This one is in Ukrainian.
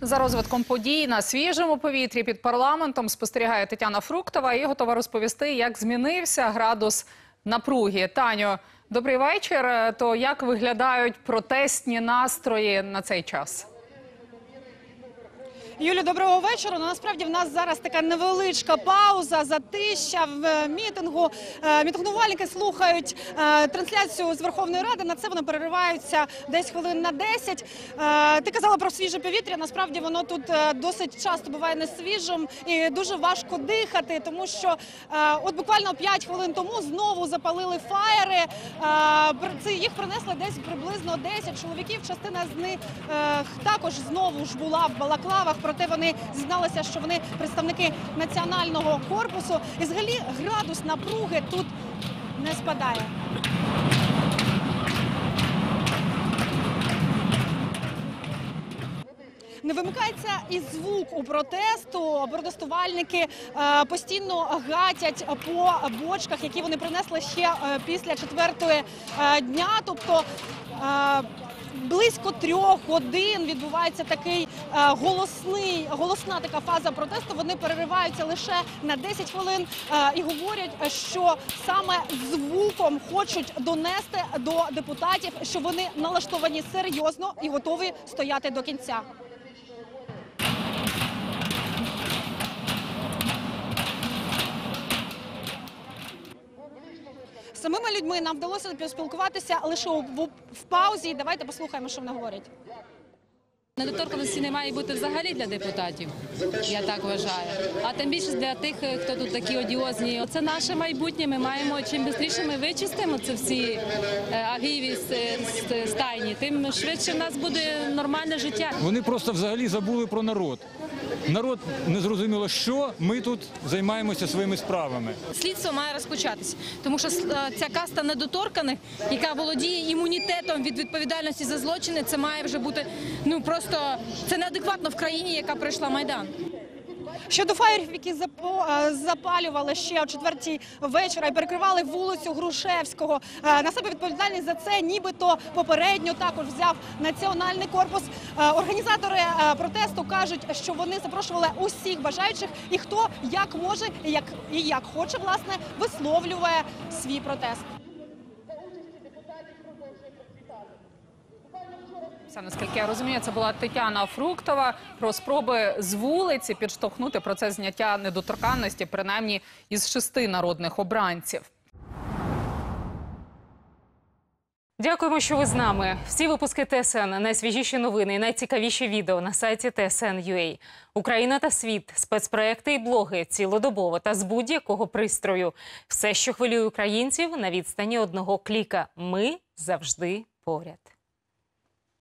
За розвитком подій на свіжому повітрі під парламентом спостерігає Тетяна Фруктова і готова розповісти, як змінився градус напруги. Таню, добрий вечір. То як виглядають протестні настрої на цей час? Юлі, доброго вечора. Ну, насправді в нас зараз така невеличка пауза, затища в е, мітингу. Е, Мітингувальники слухають е, трансляцію з Верховної Ради. На це вони перериваються десь хвилин на 10. Е, Ти казала про свіже повітря. Насправді воно тут досить часто буває не свіжим і дуже важко дихати, тому що от буквально 5 хвилин тому знову запалили фаєри. Це їх принесли десь приблизно 10 чоловіків. Частина з них також знову ж була в балаклавах. Проте вони зізналися, що вони представники національного корпусу. І взагалі градус напруги тут не спадає. Не вимикається і звук у протесту. Протестувальники е, постійно гатять по бочках, які вони принесли ще е, після четвертої е, дня. Тобто близько трьох годин відбувається такий голосний, голосна така фаза протесту. Вони перериваються лише на 10 хвилин е, і говорять, що саме звуком хочуть донести до депутатів, що вони налаштовані серйозно і готові стояти до кінця. Самими людьми нам вдалося поспілкуватися лише в паузі. Давайте послухаємо, що вони говорять. Недоторканості не має бути взагалі для депутатів, я так вважаю. А тим більше для тих, е, хто тут такі одіозні. Це наше майбутнє. Ми маємо чим швидше ми вичистимо це всі е, агіві стайні, тим швидше в нас буде нормальне життя. Вони просто взагалі забули про народ. Народ не зрозуміло, що ми тут займаємося своїми справами. Слідство має розпочатися, тому що е, ця каста недоторканих, яка володіє імунітетом від відповідальності за злочини, це має вже бути ну просто це неадекватно в країні, яка пройшла майдан. Щодо фаєрів, які е, запалювали ще о четвертій вечора і перекривали вулицю Грушевського. е, На себе відповідальність за це, нібито попередньо також взяв національний корпус. Е, Організатори протесту кажуть, що вони запрошували усіх бажаючих, і хто як може і як і як хоче, власне, висловлює свій протест. Це, наскільки я розумію, це була Тетяна Фруктова про спроби з вулиці підштовхнути процес зняття недоторканності, принаймні із шести народних обранців. Дякуємо, що ви з нами. Всі випуски ТСН, найсвіжіші новини і найцікавіші відео на сайті TSN.ua. Україна та світ, спецпроекти і блоги цілодобово та з будь-якого пристрою. Все, що хвилює українців, на відстані одного кліка. Ми завжди поряд.